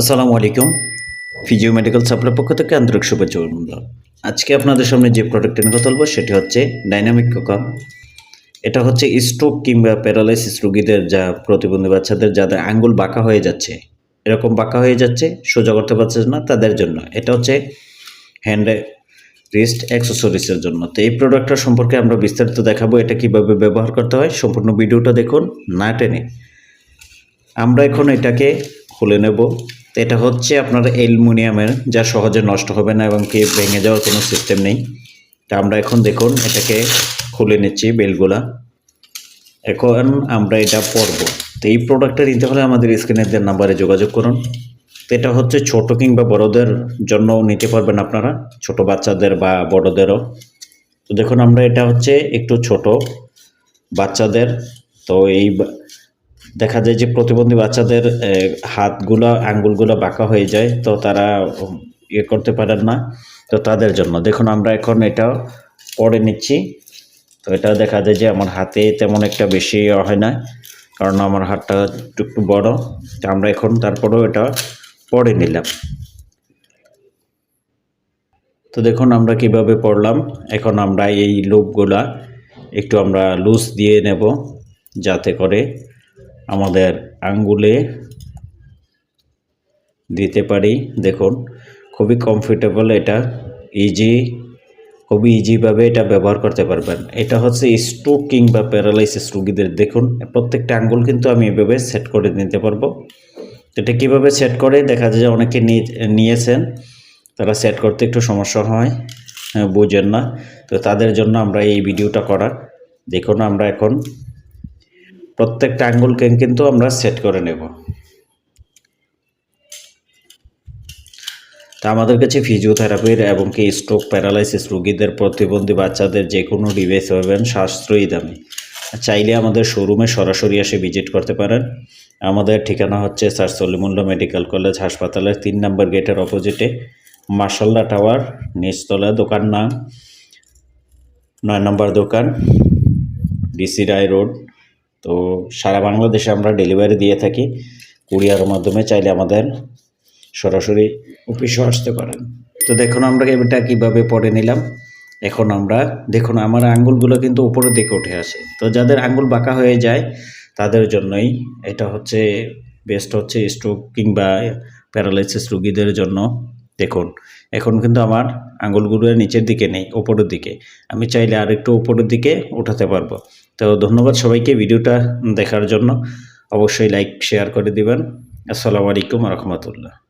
আসসালামু আলাইকুম। Physio medical supply পক্ষ থেকে আন্তরিক শুভেচ্ছা অভিনন্দন। আজকে আপনাদের সামনে যে প্রোডাক্টটি নিয়ে কথা বলব, সেটি হচ্ছে ডাইনামিক কোকাম এটা হচ্ছে স্ট্রোক কিংবা প্যারালাইসিস রোগীদের যা প্রতিবন্ধী বাচ্চাদের, যাদের আঙ্গুল বাঁকা হয়ে যাচ্ছে। এরকম বাঁকা হয়ে যাচ্ছে, সোজা করতে পারছে না তাদের জন্য। এটা হচ্ছে হ্যান্ড রিস্ট অ্যাক্সেসরিজের জন্য। তো এই প্রোডাক্টটা সম্পর্কে আমরা বিস্তারিত দেখাবো, এটা কীভাবে ব্যবহার করতে হয়। সম্পূর্ণ ভিডিওটা দেখুন, না টেনে। আমরা এখন এটাকে খুলে নেব। তো এটা হচ্ছে আপনার অ্যালুমিনিয়ামের, যা সহজে নষ্ট হবে না এবং কি ভেঙে যাওয়ার কোনো সিস্টেম নেই। তা আমরা এখন দেখুন, এটাকে খুলে নিচ্ছি বেলগুলা। এখন আমরা এটা পরব। তো এই প্রোডাক্টটা নিতে হলে আমাদের স্ক্রিনের নাম্বারে যোগাযোগ করুন। তো এটা হচ্ছে ছোট কিংবা বড়দের জন্য নিতে পারবেন আপনারা, ছোট বাচ্চাদের বা বড়দেরও। তো দেখুন, আমরা এটা হচ্ছে একটু ছোট বাচ্চাদের। তো এই দেখা যায় যে প্রতিবন্ধী বাচ্চাদের হাতগুলো, আঙ্গুলগুলো বাঁকা হয়ে যায়, তো তারা ইয়ে করতে পারেন না। তো তাদের জন্য। দেখুন, আমরা এখন এটা পরে নিচ্ছি। তো এটা দেখা যায় যে আমার হাতে তেমন একটা বেশি ইয়ে হয় না, কারণ আমার হাতটা একটু বড়। তো আমরা এখন তারপরেও এটা পরে নিলাম। তো দেখুন, আমরা কীভাবে পড়লাম। এখন আমরা এই লুপগুলা একটু আমরা লুজ দিয়ে নেব, যাতে করে আমাদের আঙ্গুলে দিতে পারি। দেখুন খুবই কমফোর্টেবল এটা। ইজি খুবই ইজিভাবে এটা ব্যবহার করতে পারবেন। এটা হচ্ছে স্ট্রোক কিংবা প্যারালাইসিস রুগীদের। দেখুন প্রত্যেকটা আঙ্গুল কিন্তু আমি এভাবে সেট করে নিতে পারব। এটা কীভাবে সেট করে? দেখা যায় যে অনেকে নিয়ে- নিয়েছেন তারা সেট করতে একটু সমস্যা হয় হ্যাঁ, বুঝেন না। তো তাদের জন্য আমরা এই ভিডিওটা করা। দেখুন আমরা এখন প্রত্যেকটা আঙ্গুলকে কিন্তু আমরা সেট করে নেব। তা আমাদের কাছে ফিজিওথেরাপির এবং কি স্ট্রোক প্যারালাইসিস রোগীদের প্রতিবন্ধী বাচ্চাদের যে কোনো ডিভাইস পাবেন সাশ্রয়ী দামে। চাইলে আমাদের শোরুমে সরাসরি এসে ভিজিট করতে পারেন। আমাদের ঠিকানা হচ্ছে স্যার সলিমুল্লা মেডিকেল কলেজ হাসপাতালের তিন নম্বর গেটের অপোজিটে মার্শাল্লা টাওয়ার নিচতলা দোকান নাম, নয় নম্বর দোকান, ডিসি রায় রোড তো সারা বাংলাদেশে আমরা ডেলিভারি দিয়ে থাকি। কুরিয়ারের মাধ্যমে চাইলে আমাদের সরাসরি অফিসে আসতে পারেন। তো দেখুন আমরা এটা কীভাবে পরে নিলাম। এখন আমরা, দেখুন আমার আঙ্গুলগুলো কিন্তু উপরের দিকে উঠে আসে। তো যাদের আঙ্গুল বাঁকা হয়ে যায়, তাদের জন্যই এটা হচ্ছে বেস্ট হচ্ছে স্ট্রোক কিংবা প্যারালাইসিস রুগীদের জন্য। দেখুন, এখন কিন্তু আমার আঙ্গুলগুলো নিচের দিকে নেই, উপরের দিকে। আমি চাইলে আর একটু উপরের দিকে উঠাতে পারব। তো ধন্যবাদ সবাইকে ভিডিওটা দেখার জন্য। অবশ্যই লাইক শেয়ার করে দিবেন। আসসালামু আলাইকুম রহমতুল্লাহ।